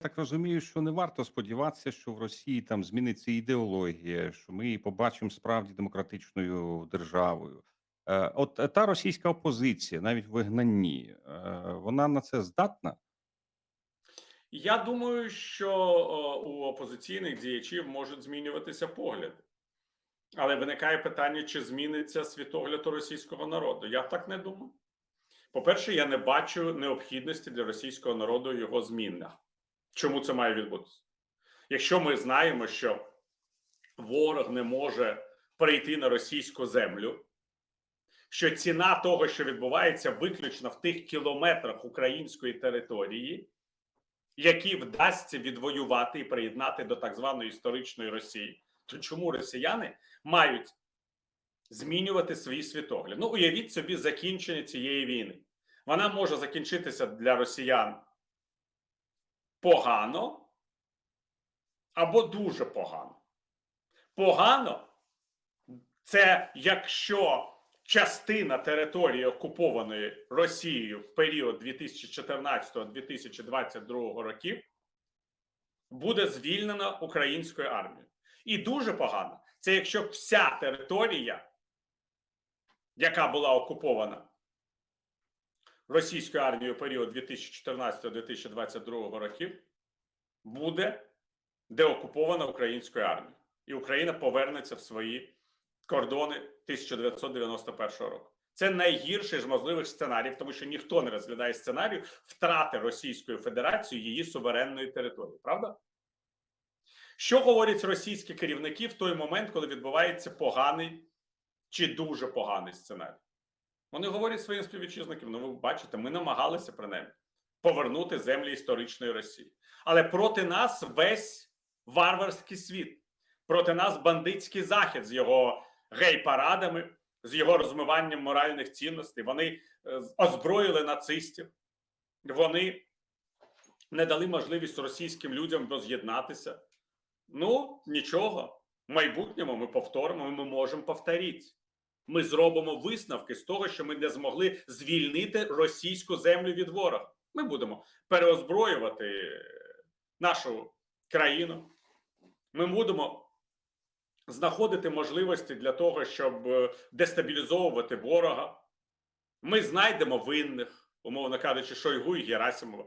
так розумію, що не варто сподіватися, що в Росії там зміниться ідеологія, що ми її побачимо справді демократичною державою. Е, От е, та російська опозиція, навіть в вигнанні, е, вона на це здатна? Я думаю, що у опозиційних діячів можуть змінюватися погляди. Але виникає питання, чи зміниться світогляд російського народу. Я так не думаю. По-перше, я не бачу необхідності для російського народу його змінах. Чому це має відбутися? Якщо ми знаємо, що ворог не може прийти на російську землю, що ціна того, що відбувається, виключно в тих кілометрах української території, які вдасться відвоювати і приєднати до так званої історичної Росії, то чому росіяни мають змінювати свій світогляд? Ну, уявіть собі закінчення цієї війни. Вона може закінчитися для росіян погано або дуже погано. Погано це якщо частина території окупованої Росією в період 2014-2022 років буде звільнена українською армією. І дуже погано це якщо вся територія, яка була окупована російською армією в період 2014-2022 років, буде деокупована українською армією. І Україна повернеться в свої кордони 1991 року. Це найгірший з можливих сценаріїв, тому що ніхто не розглядає сценарію втрати Російською Федерацією її суверенної території. Правда? Що говорять російські керівники в той момент, коли відбувається поганий чи дуже поганий сценарій? Вони говорять своїм співвітчизникам: ну, ви бачите, ми намагалися принаймні повернути землі історичної Росії. Але проти нас весь варварський світ, проти нас бандитський захід з його гей-парадами, з його розмиванням моральних цінностей. Вони е, озброїли нацистів, вони не дали можливість російським людям роз'єднатися. Ну, нічого. В майбутньому ми повторимо, ми можемо повторити. Ми зробимо висновки з того, що ми не змогли звільнити російську землю від ворога. Ми будемо переозброювати нашу країну. Ми будемо знаходити можливості для того, щоб е, дестабілізовувати ворога. Ми знайдемо винних, умовно кажучи, Шойгу і Герасимова.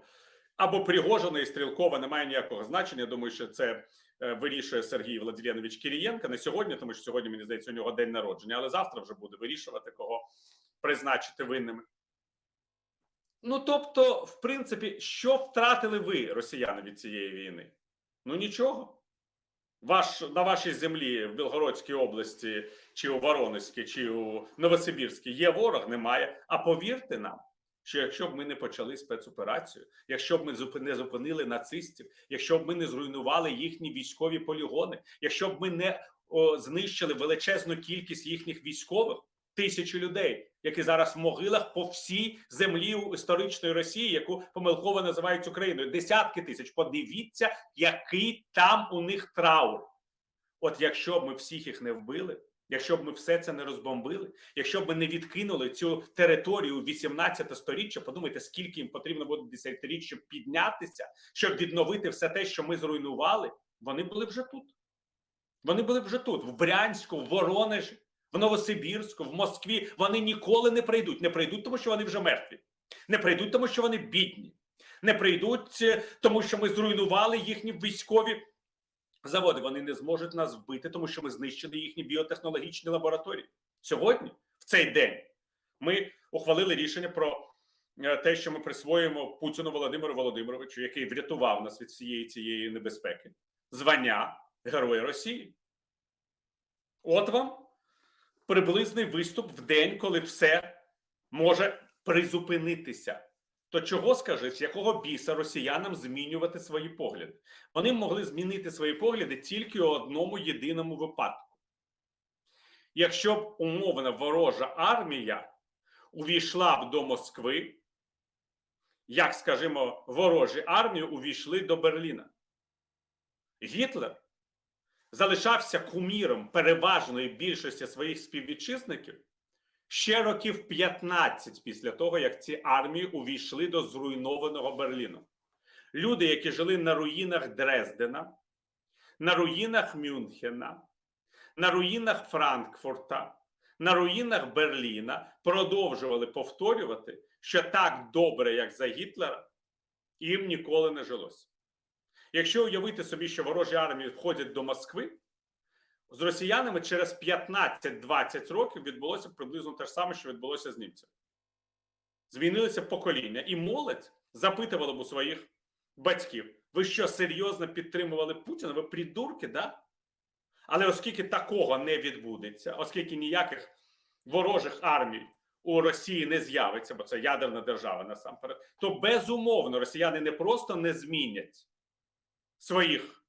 Або Пригожина і Стрілкова немає ніякого значення. Я думаю, що це е, вирішує Сергій Владимирович Кирієнко. Не сьогодні, тому що сьогодні, мені здається, у нього день народження, але завтра вже буде вирішувати, кого призначити винними. Ну тобто, в принципі, що втратили ви, росіяни, від цієї війни? Ну нічого. Ваш, на вашій землі в Білгородській області, чи у Воронезькій, чи у Новосибірській є ворог, немає. А повірте нам, що якщо б ми не почали спецоперацію, якщо б ми не зупинили нацистів, якщо б ми не зруйнували їхні військові полігони, якщо б ми не о, знищили величезну кількість їхніх військових, тисячі людей, які зараз в могилах по всій землі історичної Росії, яку помилково називають Україною, десятки тисяч. Подивіться, який там у них траур. От якщо б ми всіх їх не вбили, якщо б ми все це не розбомбили, якщо б ми не відкинули цю територію 18 сторіччя, подумайте, скільки їм потрібно буде десятиріч, щоб піднятися, щоб відновити все те, що ми зруйнували, вони були вже тут. Вони були вже тут, в Брянську, в Воронежі, в Новосибірську, в Москві. Вони ніколи не прийдуть. Не прийдуть, тому що вони вже мертві. Не прийдуть, тому що вони бідні. Не прийдуть, е, тому що ми зруйнували їхні військові заводи. Вони не зможуть нас вбити, тому що ми знищили їхні біотехнологічні лабораторії. Сьогодні, в цей день, ми ухвалили рішення про е, те, що ми присвоїмо Путіну Володимиру Володимировичу, який врятував нас від всієї цієї небезпеки, звання Героя Росії. От вам приблизний виступ в день, коли все може призупинитися. То чого скажи, з якого біса росіянам змінювати свої погляди? Вони могли змінити свої погляди тільки у одному єдиному випадку. Якщо б умовна ворожа армія увійшла б до Москви, як, скажімо, ворожі армії увійшли до Берліна. Гітлер залишався куміром переважної більшості своїх співвітчизників ще років 15 після того, як ці армії увійшли до зруйнованого Берліну. Люди, які жили на руїнах Дрездена, на руїнах Мюнхена, на руїнах Франкфурта, на руїнах Берліна, продовжували повторювати, що так добре, як за Гітлера, їм ніколи не жилося. Якщо уявити собі, що ворожі армії входять до Москви, з росіянами через 15-20 років відбулося приблизно те ж саме, що відбулося з німцями. Змінилися покоління, і молодь запитувала б у своїх батьків: ви що серйозно підтримували Путіна? Ви придурки, да? Але оскільки такого не відбудеться, оскільки ніяких ворожих армій у Росії не з'явиться, бо це ядерна держава насамперед, то безумовно росіяни не просто не змінять своїх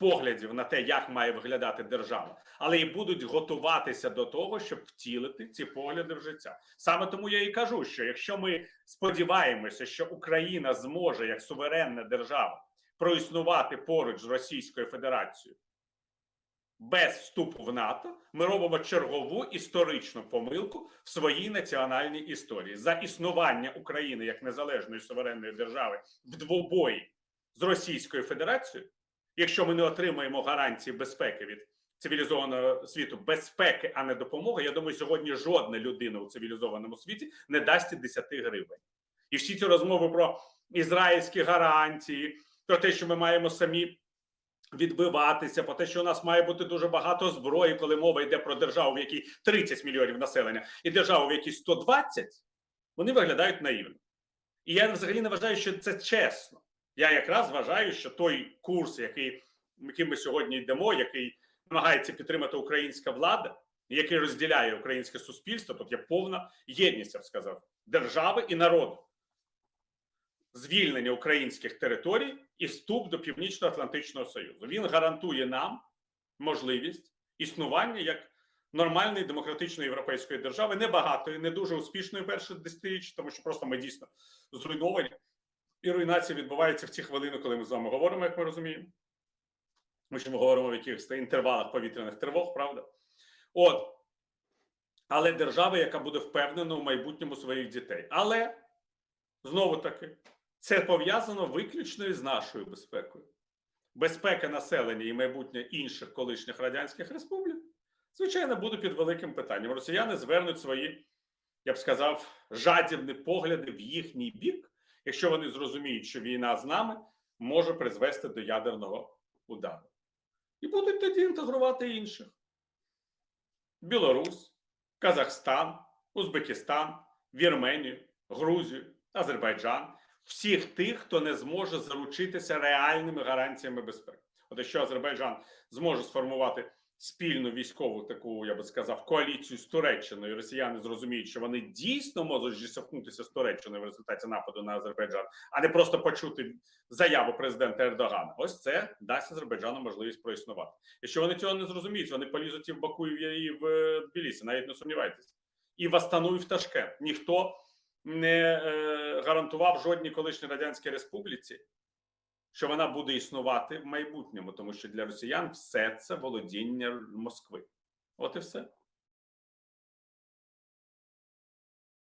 поглядів на те, як має виглядати держава, але і будуть готуватися до того, щоб втілити ці погляди в життя. Саме тому я і кажу, що якщо ми сподіваємося, що Україна зможе як суверенна держава проіснувати поруч з Російською Федерацією без вступу в НАТО, ми робимо чергову історичну помилку в своїй національній історії за існування України як незалежної суверенної держави в двобої з Російською Федерацією якщо ми не отримаємо гарантії безпеки від цивілізованого світу, безпеки, а не допомоги, я думаю, сьогодні жодна людина у цивілізованому світі не дасть і 10 гривень. І всі ці розмови про ізраїльські гарантії, про те, що ми маємо самі відбиватися, про те, що у нас має бути дуже багато зброї, коли мова йде про державу, в якій 30 мільйонів населення, і державу, в якій 120, вони виглядають наївно. І я взагалі не вважаю, що це чесно. Я якраз вважаю, що той курс, який яким ми сьогодні йдемо, який намагається підтримати українська влада, який розділяє українське суспільство, тут є повна єдність, я б сказав, держави і народу, звільнення українських територій і вступ до Північно-Атлантичного Союзу. Він гарантує нам можливість існування як нормальної демократичної європейської держави, небагатої, не дуже успішної перших десятиріч, тому що просто ми дійсно зруйновані. І руйнація відбувається в ті хвилини, коли ми з вами говоримо, як ми розуміємо. Ми ж ми говоримо в якихось інтервалах повітряних тривог, правда? От. Але держава, яка буде впевнена у майбутньому своїх дітей. Але знову таки, це пов'язано виключно із нашою безпекою. Безпека населення і майбутнє інших колишніх радянських республік, звичайно, буде під великим питанням. Росіяни звернуть свої, я б сказав, жадібні погляди в їхній бік якщо вони зрозуміють, що війна з нами може призвести до ядерного удару. І будуть тоді інтегрувати інших: Білорусь, Казахстан, Узбекистан, Вірменію, Грузію, Азербайджан, всіх тих, хто не зможе заручитися реальними гарантіями безпеки. От якщо Азербайджан зможе сформувати спільну військову таку, я би сказав, коаліцію з Туреччиною. Росіяни зрозуміють, що вони дійсно можуть зіштовхнутися з Туреччиною в результаті нападу на Азербайджан, а не просто почути заяву президента Ердогана. Ось це дасть Азербайджану можливість проіснувати. Якщо вони цього не зрозуміють, вони полізуть і в Баку і в Тбілісі, навіть не сумнівайтесь, і в Астану, і в Ташкент. Ніхто не е, гарантував жодній колишній радянській республіці що вона буде існувати в майбутньому, тому що для росіян все це володіння Москви. От і все.